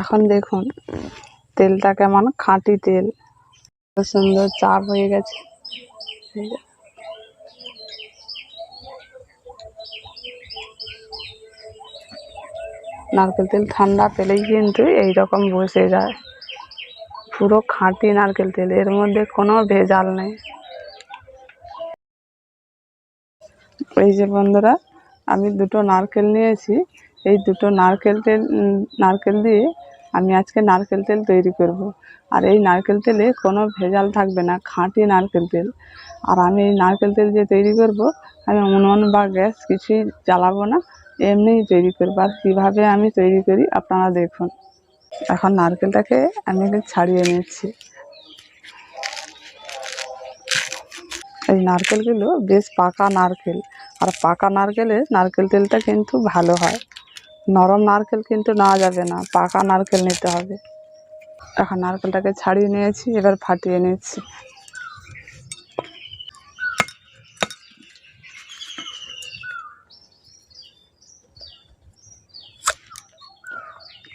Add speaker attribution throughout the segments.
Speaker 1: এখন দেখুন, তেলটা কেমন? খাঁটি তেল। সুন্দর চাপ হয়ে গেছে। নারকেল তেল ঠান্ডা পেলেই কিন্তু এই রকম বসে যায়। পুরো খাঁটি নারকেল তেল, এর মধ্যে কোনো ভেজাল নেই। এই যে বন্ধুরা, আমি দুটো নারকেল নিয়েছি। এই দুটো নারকেল তেল নারকেল দিয়ে আমি আজকে নারকেল তেল তৈরি করব। আর এই নারকেল তেলে কোনো ভেজাল থাকবে না, খাঁটি নারকেল তেল। আর আমি এই নারকেল তেল যে তৈরি করব, আমি উনুন বা গ্যাস কিছুই জ্বালাবো না, এমনিই তৈরি করব। আর কীভাবে আমি তৈরি করি আপনারা দেখুন। এখন নারকেলটাকে আমি ছাড়িয়ে নিচ্ছি। এই নারকেলগুলো বেশ পাকা নারকেল। আর পাকা নারকেলের নারকেল তেলটা কিন্তু ভালো হয়। নরম নারকেল কিন্তু নেওয়া যাবে না, পাকা নারকেল নিতে হবে। এখন নারকেলটাকে ছাড়িয়ে নিয়েছি, এবার ফাটিয়ে নিচ্ছি।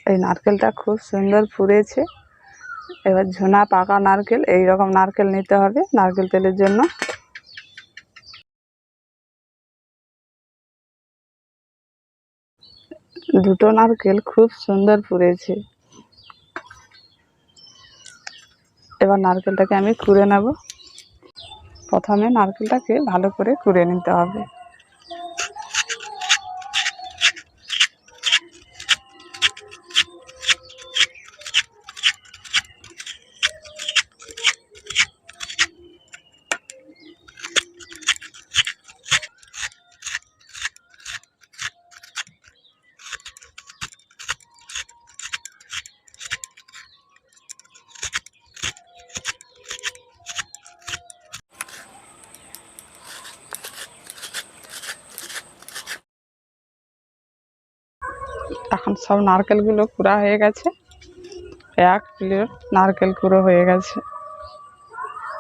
Speaker 1: এই নারকেলটা খুব সুন্দর ফুরেছে। এবার ঝুনা পাকা নারকেল এই রকম নারকেল নিতে হবে, নারকেল তেলের জন্য। দুটো নারকেল খুব সুন্দর পুড়েছে এবার নারকেলটাকে আমি কুড়ে নেব। প্রথমে নারকেলটাকে ভালো করে কুড়ে নিতে হবে। সব নারকেলগুলো কুড়া হয়ে গেছে। এক প্লেট নারকেল কুড়ো হয়ে গেছে।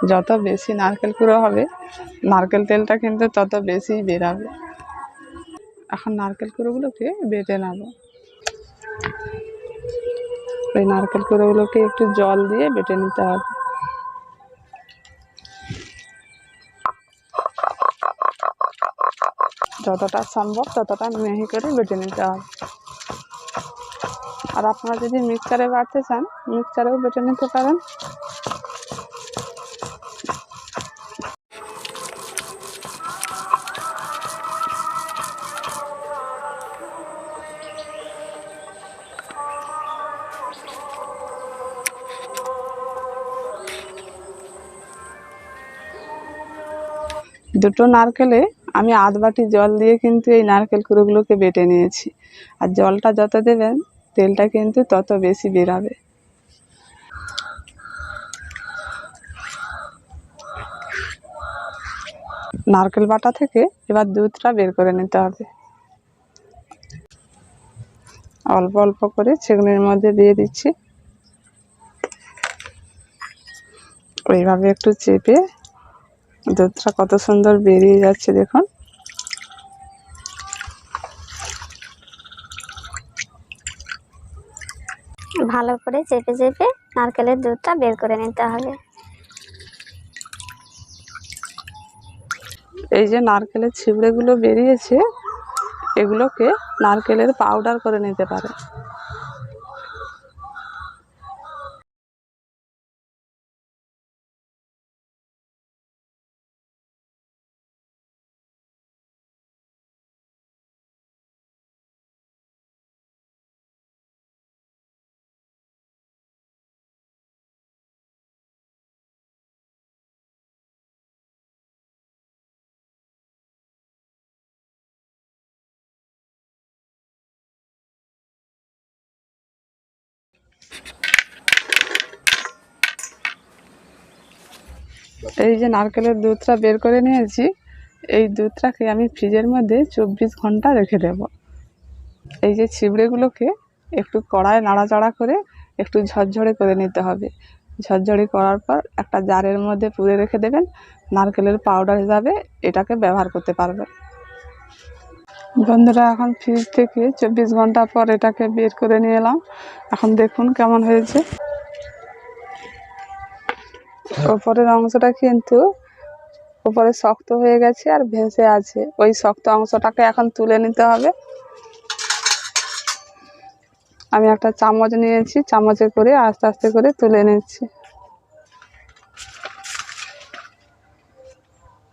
Speaker 1: যত বেশি নারকেল কুড়ো হবে, নারকেল তেলটা কিন্তু তত বেশি বেরাবে। এখন নারকেল কুড়োগুলোকে বেটে নেব। ওই নারকেল কুড়োগুলোকে একটু জল দিয়ে বেটে নিতে হবে। যতটা সম্ভব ততটা মিহি করে বেটে নিতে হবে। আর আপনারা যদি মিক্সারে বাড়তে চান, মিক্সারেও বেটে নিতে পারেন। দুটো নারকেলে আমি আধ বাটি জল দিয়ে কিন্তু এই নারকেল কুড়োগুলোকে বেটে নিয়েছি। আর জলটা যত দেবেন তেলটা কিন্তু তত বেশি বেরাবে। নারকেল বাটা থেকে এবার দুধটা বের করে নিতে হবে। অল্প অল্প করে ছেঁকনির মধ্যে দিয়ে দিচ্ছি। ওইভাবে একটু চেপে দুধটা কত সুন্দর বেরিয়ে যাচ্ছে দেখুন।
Speaker 2: ভালো করে চেপে চেপে নারকেলের দুধটা বের করে নিতে হবে।
Speaker 1: এই যে নারকেলের ছিবড়েগুলো বেরিয়েছে, এগুলোকে নারকেলের পাউডার করে নিতে পারে। এই যে নারকেলের দুধটা বের করে নিয়েছি, এই দুধটাকে আমি ফ্রিজের মধ্যে চব্বিশ ঘণ্টা রেখে দেব। এই যে ছিবড়েগুলোকে একটু কড়ায় নাড়াচাড়া করে একটু ঝরঝরে করে নিতে হবে। ঝরঝরে করার পর একটা জারের মধ্যে পুড়ে রেখে দেবেন, নারকেলের পাউডার হিসাবে এটাকে ব্যবহার করতে পারবেন। বন্ধুরা, এখন ফ্রিজ থেকে চব্বিশ ঘণ্টা পর এটাকে বের করে নিয়ে এলাম। এখন দেখুন কেমন হয়েছে। ওপরের অংশটা কিন্তু ওপরে শক্ত হয়ে গেছে আর ভেসে আছে। ওই শক্ত অংশটাকে এখন তুলে নিতে হবে। আমি একটা চামচ নিয়েছি, চামচে করে আস্তে আস্তে করে তুলে নিচ্ছি।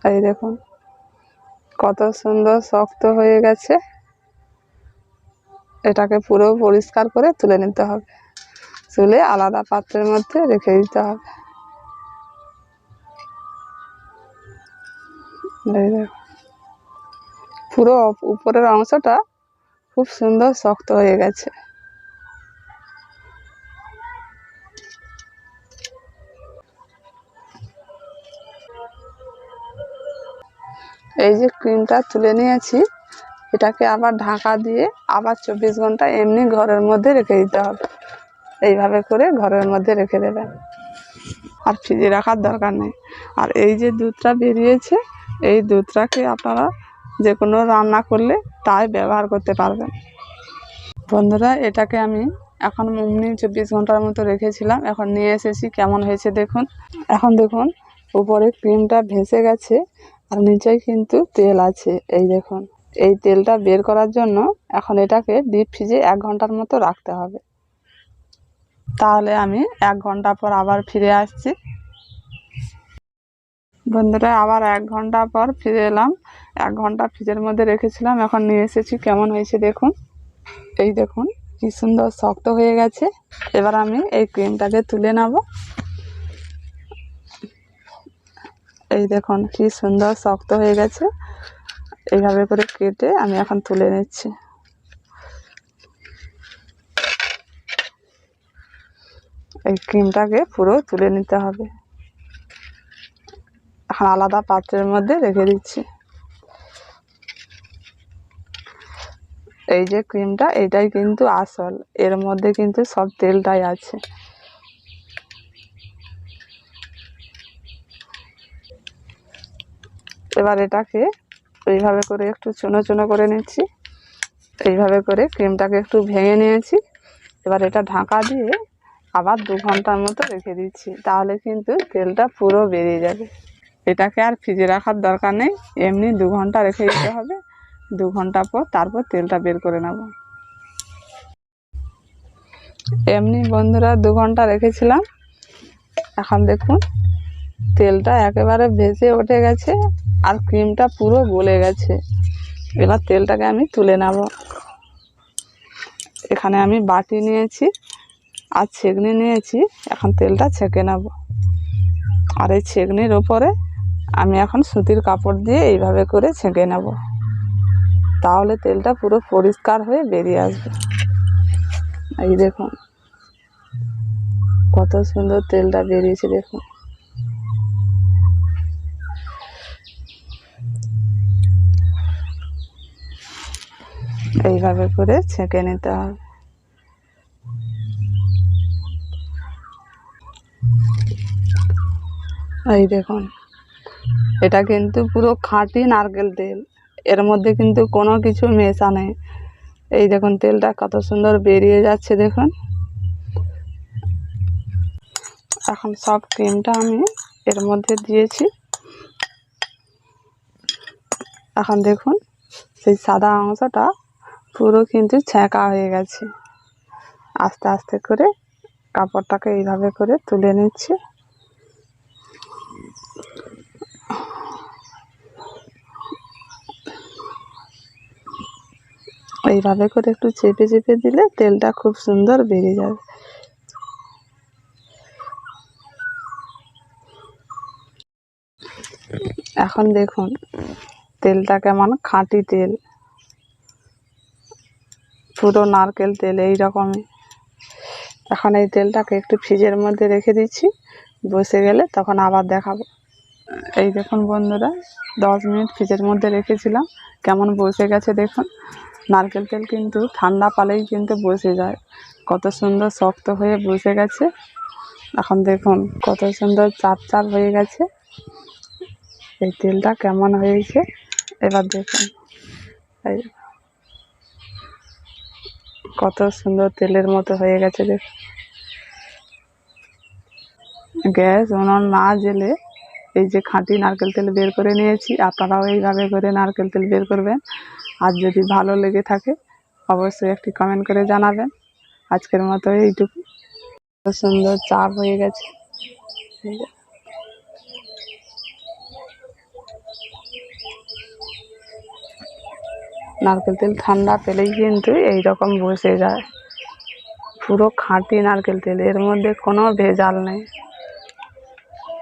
Speaker 1: এই দেখুন, কত সুন্দর শক্ত হয়ে গেছে। এটাকে পুরো পরিষ্কার করে তুলে নিতে হবে। তুলে আলাদা পাত্রের মধ্যে রেখে দিতে হবে। পুরো উপরের অংশটা খুব সুন্দর শক্ত হয়ে গেছে। এই যে ক্রিমটা তুলে নিয়েছি, এটাকে আবার ঢাকা দিয়ে আবার চব্বিশ ঘণ্টা এমনি ঘরের মধ্যে রেখে দিতে হবে। এইভাবে করে ঘরের মধ্যে রেখে দেবেন। আর ফ্রিজে রাখার দরকার নেই। আর এই যে দুধটা বেরিয়েছে এই দুধটাকে আপনারা যে কোনো রান্না করলে তাই ব্যবহার করতে পারবেন। বন্ধুরা, এটাকে আমি এখন এমনি চব্বিশ ঘণ্টার মতো রেখেছিলাম, এখন নিয়ে এসেছি, কেমন হয়েছে দেখুন। এখন দেখুন, উপরে ক্রিমটা ভেসে গেছে, আর নিচে কিন্তু তেল আছে, এই দেখুন। এই তেলটা বের করার জন্য এখন এটাকে ডিপ ফ্রিজে এক ঘণ্টার মতো রাখতে হবে। তাহলে আমি এক ঘণ্টা পর আবার ফিরে আসছি। বন্ধুরা, আবার এক ঘণ্টা পর ফিরে এলাম। এক ঘণ্টা ফ্রিজের মধ্যে রেখেছিলাম, এখন নিয়ে এসেছি। কেমন হয়েছে দেখুন। এই দেখুন, কি সুন্দর শক্ত হয়ে গেছে। এবার আমি এই ক্রিমটাকে তুলে নেব। এই দেখুন, কি সুন্দর শক্ত হয়ে গেছে। এইভাবে করে কেটে আমি এখন তুলে নিচ্ছি। এই ক্রিমটাকে পুরো তুলে নিতে হবে। আলাদা পাত্রের মধ্যে রেখে দিচ্ছি। এই যে ক্রিমটা, এটাই কিন্তু আসল। এর মধ্যে কিন্তু সব তেলটাই আছে। এবার এটাকে এইভাবে করে একটু চুনো চুনো করে নিচ্ছি। এইভাবে করে ক্রিমটাকে একটু ভেঙে নিয়েছি। এবার এটা ঢাকা দিয়ে আবার দু ঘণ্টার মতো রেখে দিচ্ছি। তাহলে কিন্তু তেলটা পুরো বেরিয়ে যাবে। এটাকে আর ফ্রিজে রাখার দরকার নেই। এমনি দু ঘণ্টা রেখে দিতে হবে। দু ঘণ্টা পর তারপর তেলটা বের করে নেব। এমনি বন্ধুরা দু ঘণ্টা রেখেছিলাম। এখন দেখুন, তেলটা একেবারে ভেসে উঠে গেছে আর ক্রিমটা পুরো গলে গেছে। এবার তেলটাকে আমি তুলে নেব। এখানে আমি বাটি নিয়েছি আর ছেঁকনি নিয়েছি। এখন তেলটা ছেঁকে নেব। আর এই ছেঁকনির ওপরে আমি এখন সুতির কাপড় দিয়ে এইভাবে করে ছেঁকে নেব। তাহলে তেলটা পুরো পরিষ্কার হয়ে বেরিয়ে আসবে। এই দেখুন, কত সুন্দর তেলটা বেরিয়েছে দেখুন। এইভাবে করে ছেঁকে নিতে হবে। এই দেখুন এটা কিন্তু পুরো খাঁটি নারকেল তেল। এর মধ্যে কিন্তু কোনো কিছু মেশা নেই। এই দেখুন, তেলটা কত সুন্দর বেরিয়ে যাচ্ছে, দেখুন। এখন সব ক্রিমটা আমি এর মধ্যে দিয়েছি। এখন দেখুন, সেই সাদা অংশটা পুরো কিন্তু ছ্যাঁকা হয়ে গেছে। আস্তে আস্তে করে কাপড়টাকে এইভাবে করে তুলে নিচ্ছি। এইভাবে করে একটু চেপে চেপে দিলে তেলটা খুব সুন্দর বেরিয়ে যাবে। এখন দেখুন, তেলটা কেমন? খাঁটি তেল। পুরো নারকেল তেল এই রকমই এখন এই তেলটাকে একটু ফ্রিজের মধ্যে রেখে দিচ্ছি। বসে গেলে তখন আবার দেখাবো। এই দেখুন বন্ধুরা, দশ মিনিট ফ্রিজের মধ্যে রেখেছিলাম। কেমন বসে গেছে দেখুন। নারকেল তেল কিন্তু ঠান্ডা পালেই কিন্তু বসে যায়। কত সুন্দর শক্ত হয়ে বসে গেছে। এখন দেখুন কত সুন্দর চাপ চাপ হয়ে গেছে। এই তেলটা কেমন হয়েছে? এবার দেখুন। এই কত সুন্দর তেলের মতো হয়ে গেছে দেখুন গ্যাস উনুন না জেলে এই যে খাঁটি নারকেল তেল বের করে নিয়েছি, আপনারাও এইভাবে করে নারকেল তেল বের করবেন। আর যদি ভালো লেগে থাকে, অবশ্যই একটি কমেন্ট করে জানাবেন। আজকের মতো এইটুকু। সুন্দর চা হয়ে গেছে। নারকেল তেল ঠান্ডা পেলেই কিন্তু এই রকম বসে যায়। পুরো খাঁটি নারকেল তেল, এর মধ্যে কোনো ভেজাল নেই।